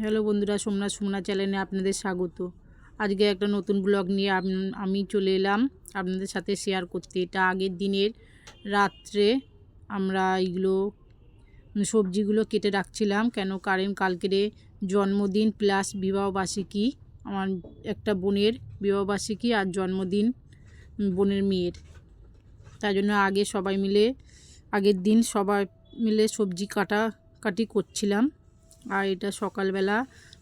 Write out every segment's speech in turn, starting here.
Hello বন্ধুরা, সোমনাথ সোমনাথ চ্যানেলে আপনাদের স্বাগত। আজকে একটা নতুন ব্লগ নিয়ে আমি চলে এলাম আপনাদের সাথে শেয়ার করতে। এটা আগের দিনের রাত্রে আমরা এইগুলো মানে সবজিগুলো কেটে রাখছিলাম। কেন? কারণ কালকেরে জন্মদিন প্লাস বিবাহবার্ষিকী আমার একটা বোনের বিবাহবার্ষিকী আর জন্মদিন বোনের মেয়ের। তাই জন্য আগে সবাই মিলে, আগের দিন সবাই মিলে সবজি কাটা, কাটি করছিলাম। আর এটা সকালবেলা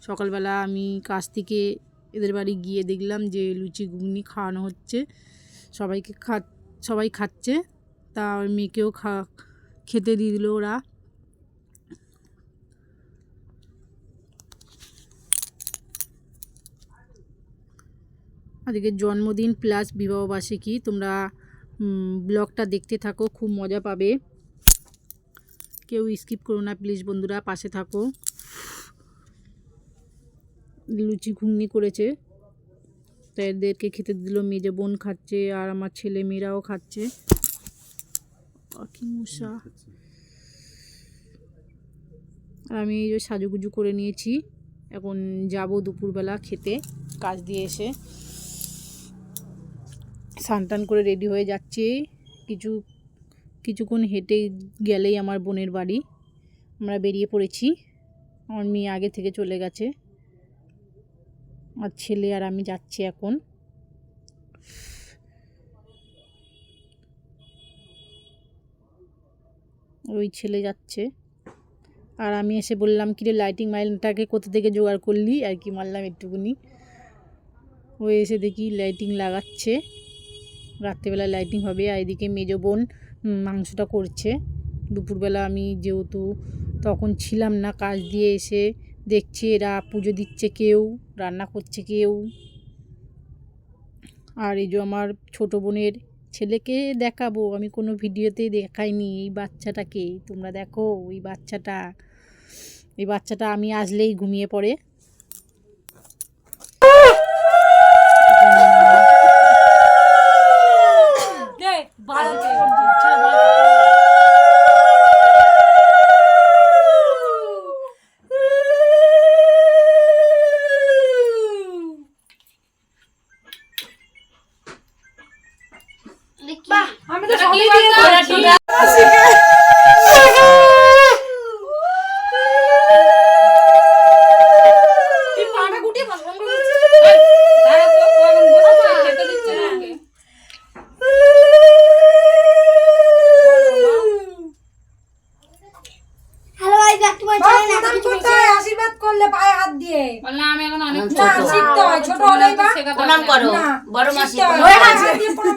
সকালবেলা আমি কাছ থেকে এদের বাড়ি গিয়ে দেখলাম যে লুচি ঘুগনি খাওয়ানো হচ্ছে। সবাইকে খা, সবাই খাচ্ছে। তা মেয়েকেও খা, খেতে দিয়ে দিল ওরা। আজকে জন্মদিন প্লাস বিবাহবার্ষিকী তোমরা ব্লগটা দেখতে থাকো, খুব মজা পাবে। কেউ স্কিপ করো না, প্লিজ বন্ধুরা, পাশে থাকো। লুচি ঘুগনি করেছে। তাই এদেরকে খেতে দিল মেজে বোন খাচ্ছে, আর আমার ছেলে মেয়েরাও খাচ্ছে। পাখি মশা। আর আমি এই যে সাজুগুজু করে নিয়েছি। এখন যাব দুপুরবেলা খেতে, কাজ দিয়ে এসে। স্নান টান করে রেডি হয়ে যাচ্ছে। কিছু, কিছুক্ষণ হেঁটে গেলেই আমার বোনের বাড়ি। আমরা বেরিয়ে পড়েছি। আমার মেয়ে আগে থেকে চলে গেছে। আর ছেলে আর আমি যাচ্ছি এখন। ওই ছেলে যাচ্ছে। আর আমি এসে বললাম কি রে লাইটিং মাইলটাকে কোথা থেকে জোগাড় করলি? আর কি মারলাম একটুকুনি। ও এসে দেখি লাইটিং লাগাচ্ছে। রাত্রেবেলা লাইটিং হবে। আর এদিকে মেজো বোন মাংসটা করছে। দুপুরবেলা আমি যেহেতু তখন ছিলাম না কাজ দিয়ে এসে। দেখছি এরা পুজো দিচ্ছে কেউ, রান্না করছে কেউ। আর এই যে আমার ছোটো বোনের ছেলেকে দেখাবো, আমি কোনো ভিডিওতেই দেখাইনি। এই বাচ্চাটাকে, তোমরা দেখো ওই বাচ্চাটা। এই বাচ্চাটা আমি আসলেই ঘুমিয়ে পড়ে তো সবই দিয়ে করেছি তুই পাটা গুটিয়ে বস বন্ধ করে দিচ্ছিস। Hello guys back to my বাবা, চ্যানেল প্রণাম করতে হয় আশীর্বাদ করলে পায়ে হাত দিয়ে না শিখতে হয় ছোট হলেই বা প্রণাম করো না, বড় মাসি শিখতে হয়।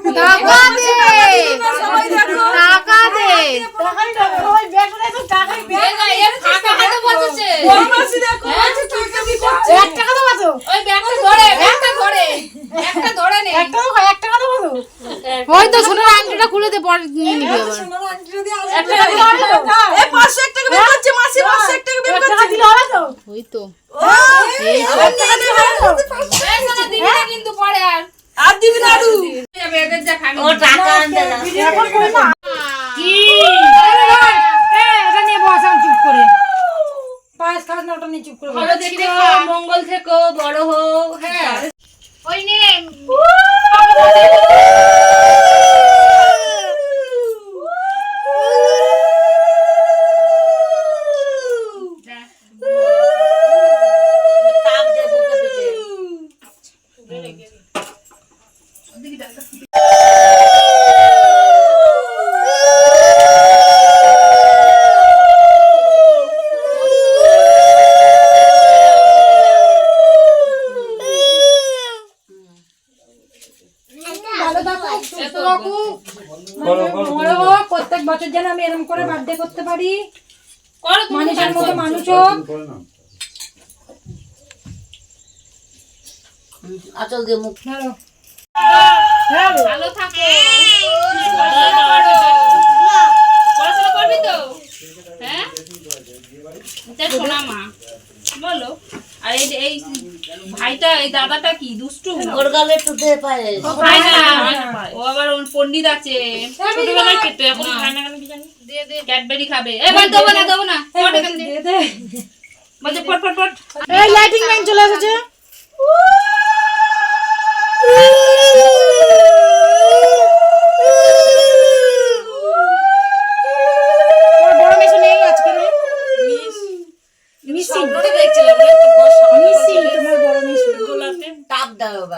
প্রণাম হাত করো। দিয়ে প্রণাম করতে হয়। সবাই দেখো। টাকা দে বড় মাসি দেখো, বলছে টাকা দিতে হচ্ছে। ওই তো সোনার আংটিটা খুলে দে পরে নিয়ে নিবি আবার সোনার আংটিটা দিয়ে আশীর্বাদ করো। এই পাঁচশো এক টাকা বের করছে, মাসি পাঁচশো এক টাকা বের করছে। ওই তো ও, এই আবার টাকা দিয়ে বের করছে, পাঁচশো। আর দিবি না আরু। ও টাকা আনতে না এখন কই না? পায়েস খাস না, ওটা নিয়ে চুপ করে বস। মঙ্গল থেকো বড় হোক হ্যাঁ কাপ দে বুকে পিঠে ভালো থাকো, সুস্থ থাকো। প্রত্যেক বছর যেন আমি এরকম করে বার্থডে করতে পারি। মানুষের মতো মানুষ হোক আচল দিয়ে মুখ ভালো থাকো। পড়াশোনা করবি তো? হ্যাঁ এটা শোনা মা। বলো আর এই এই ভাইটা এই দাদাটা কি দুষ্টু? ওর গালে টুটে পায়ে। খায় না ও আবার ওর পণ্ডিত আছে। ছোটবেলায় খেতো এখন খায় না কেন কি জানি? ক্যাডবেরি খাবে। এবার দেবো না দেবো না। এই কট এখান দে, দে। বলছে পট পট পট। এই লাইটিং ম্যান চলে এসেছে।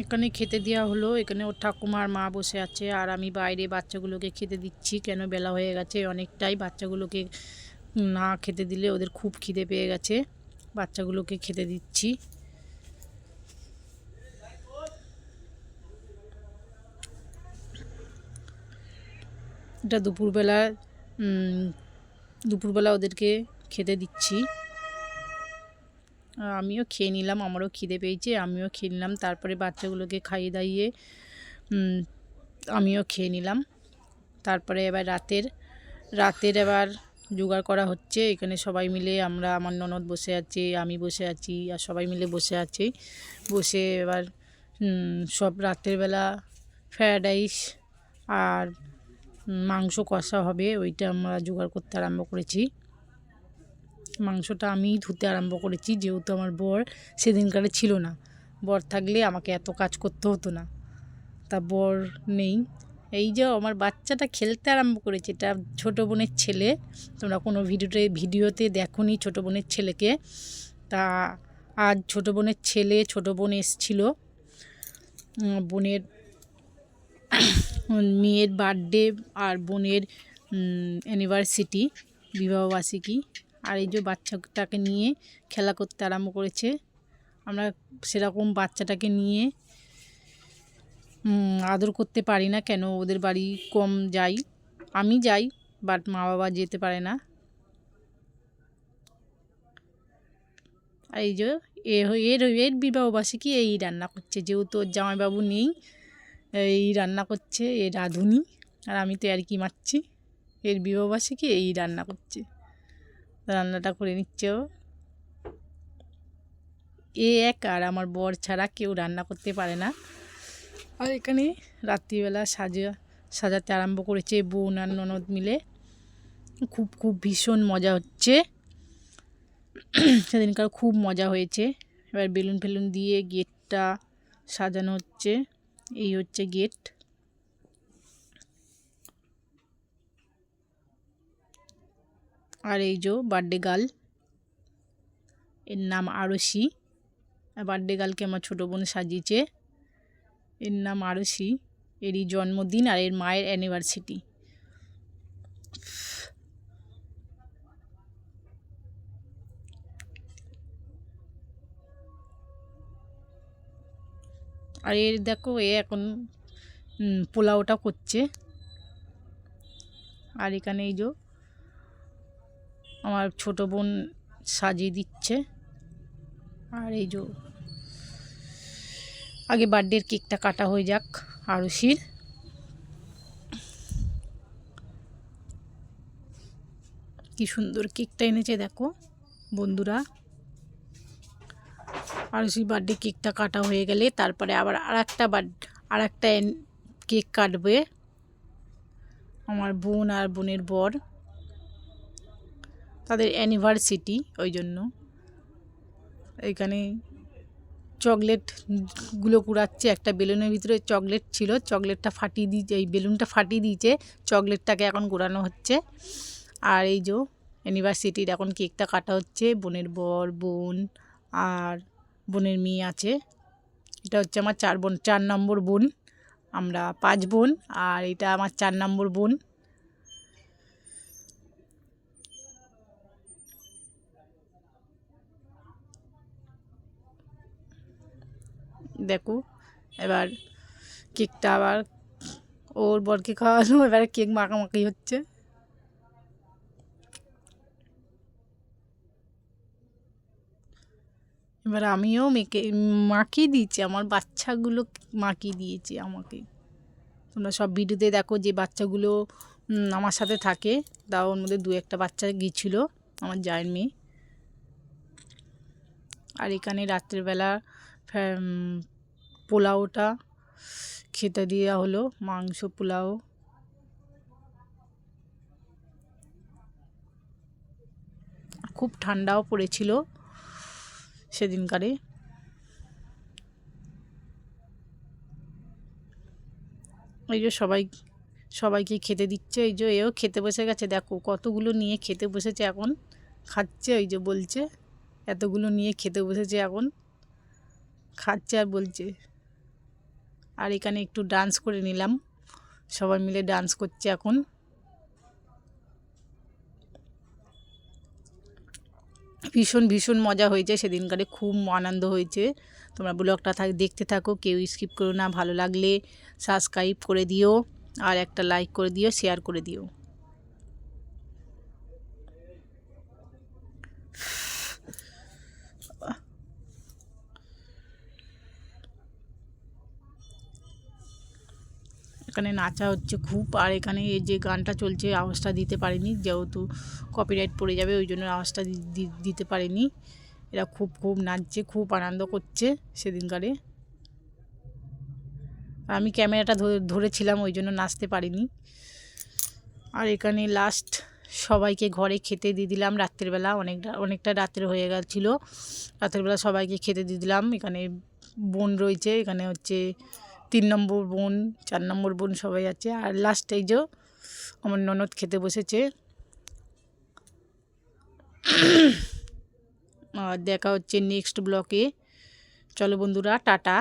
এখানে খেতে দেওয়া হলো। এখানে ওর ঠাকুমার মা বসে আছে আর আমি বাইরে বাচ্চাগুলোকে খেতে দিচ্ছি। কেন বেলা হয়ে গেছে, অনেকটাই বাচ্চাগুলোকে না খেতে দিলে ওদের খুব খিদে পেয়ে গেছে। বাচ্চাগুলোকে খেতে দিচ্ছি। এটা দুপুরবেলা দুপুরবেলা ওদেরকে খেতে দিচ্ছি। আমিও খেয়ে নিলাম, আমারও খিদে পেয়েছে, আমিও খেয়ে নিলাম, তারপরে বাচ্চাগুলোকে খাইয়ে দাইয়ে আমিও খেয়ে নিলাম। তারপরে এবার রাতের রাতের এবার জোগাড় করা হচ্ছে, এখানে সবাই মিলে আমরা, আমার ননদ বসে আছে, আমি বসে আছি, আর সবাই মিলে বসে আছি। বসে এবার সব রাতের বেলা ফ্রায়েড রাইস আর মাংস কষা হবে, ওইটা আমরা জোগাড় করতে আরম্ভ করেছি। মাংসটা আমিই ধুতে আরম্ভ করেছি, যেহেতু আমার বর সেদিনকারে ছিল না। বর থাকলে আমাকে এত কাজ করতে হতো না। তা বর নেই। এই যে আমার বাচ্চাটা খেলতে আরম্ভ করেছে, এটা ছোটো বোনের ছেলে, তোমরা কোনো ভিডিওতে ভিডিওতে দেখোনি ছোটো বোনের ছেলেকে। তা আজ ছোটো বোনের ছেলে, ছোটো বোন এসছিল। বোনের মেয়ের বার্থডে আর বোনের অ্যানিভার্সিটি বিবাহবার্ষিকী। আর এই যে বাচ্চাটাকে নিয়ে খেলা করতে আরম্ভ করেছে। আমরা সেরকম বাচ্চাটাকে নিয়ে আদর করতে পারি না কেন? ওদের বাড়ি কম যাই। আমি যাই বাট মা বাবা যেতে পারে না। আর এই যে এর এর বিবাহবার্ষিকী এই রান্না করছে। যেহেতু ওর জামাইবাবু নেই, এই রান্না করছে, এ রাঁধুনি, আর আমি তো আর কি মারছি। এর বিবাহবার্ষিকী এই রান্না করছে। রান্নাটা করে নিচ্ছে। এ এক আর আমার বর ছাড়া কেউ রান্না করতে পারে না। আর এখানে রাত্রিবেলা সাজা, সাজাতে আরম্ভ করেছে বোন আর ননদ মিলে। খুব খুব ভীষণ মজা হচ্ছে। সেদিনকার খুব মজা হয়েছে। এবার বেলুন ফেলুন দিয়ে গেটটা সাজানো হচ্ছে। এই হচ্ছে গেট। আর এই যে বার্থডে গার্ল, এর নাম আরশি। বার্থডে গার্লকে আমার ছোটো বোন সাজিয়েছে। এর নাম আরশি, এরই জন্মদিন আর এর মায়ের অ্যানিভার্সিটি আর এর দেখো, এ এখন পোলাওটা করছে। আর এখানে এই যে আমার ছোট বোন সাজিয়ে দিচ্ছে। আর এই যে আগে বার্থডের কেকটা কাটা হয়ে যাক আরুষির কি সুন্দর কেকটা এনেছে দেখো বন্ধুরা। আরুষির বার্থডে কেকটা কাটা হয়ে গেলে তারপরে আবার আর একটা আর একটা কেক কাটবে। আমার বোন আর বোনের বর। তাদের অ্যানিভার্সিটি ওই জন্য। এখানে চকলেটগুলো কুড়াচ্ছে, একটা বেলুনের ভিতরে চকলেট ছিল চকলেটটা ফাটিয়ে দিয়েছে এই বেলুনটা ফাটিয়ে দিয়েছে চকলেটটাকে এখন কুড়ানো হচ্ছে। আর এই যে ইউনিভার্সিটির এখন কেকটা কাটা হচ্ছে, বোনের বর, বোন আর বোনের মেয়ে আছে। এটা হচ্ছে আমার চার বোন, চার নম্বর বোন। আমরা পাঁচ বোন আর এটা আমার চার নম্বর বোন। এবার কেকটা আবার ওর বরকে খাওয়ালো এবারে কেক মাখামাখি হচ্ছে। এবার আমিও মেকে মাখিয়ে দিয়েছি, আমার বাচ্চাগুলো মাখিয়ে দিয়েছে আমাকে। তোমরা সব ভিডিওতে দেখো যে বাচ্চাগুলো আমার সাথে থাকে। তাও ওর মধ্যে দু একটা বাচ্চা গিয়েছিল, আমার জায়ের মেয়ে। আর এখানে রাত্রেবেলা পোলাওটা খেতে দেওয়া হলো, মাংস পোলাও। খুব ঠান্ডাও পড়েছিল সেদিনকারে। এই যে সবাই, সবাইকে খেতে দিচ্ছে, এই যে এও খেতে বসে গেছে। দেখো কতগুলো নিয়ে খেতে বসেছে এখন, খাচ্ছে ওই যে বলছে, এতগুলো নিয়ে খেতে বসেছে এখন, খাচ্ছে আর বলছে। আর এখানে একটু ডান্স করে নিলাম। সবাই মিলে ডান্স করছে এখন। ভীষণ ভীষণ মজা হয়েছে সেদিনকারে, খুব আনন্দ হয়েছে। তোমরা ব্লগটা থাক, দেখতে থাকো, কেউ স্কিপ করো না, ভালো লাগলে সাবস্ক্রাইব করে দিও, আর একটা লাইক করে দিও শেয়ার করে দিও। এখানে নাচা হচ্ছে খুব, আর এখানে এই যে গানটা চলছে আওয়াজটা দিতে পারিনি, যেহেতু কপিরাইট পড়ে যাবে, ওই জন্য আওয়াজটা দিতে পারিনি। এরা খুব খুব নাচছে, খুব আনন্দ করছে সেদিনকারে। আমি ক্যামেরাটা ধরে- ধরেছিলাম, ওই জন্য নাচতে পারিনি। আর এখানে লাস্ট সবাইকে ঘরে খেতে দিয়ে দিলাম রাত্রেবেলা, অনেকটা অনেকটা রাত্রে হয়ে গেছিল। রাত্রেবেলা সবাইকে খেতে দিয়ে দিলাম, এখানে বোন রয়েছে, এখানে হচ্ছে তিন নম্বর বোন, চার নম্বর বোন সবাই আছে। আর লাস্ট এই যে আমার ননদ খেতে বসেছে। আর দেখা হচ্ছে নেক্সট ব্লকে চলো বন্ধুরা, টাটা।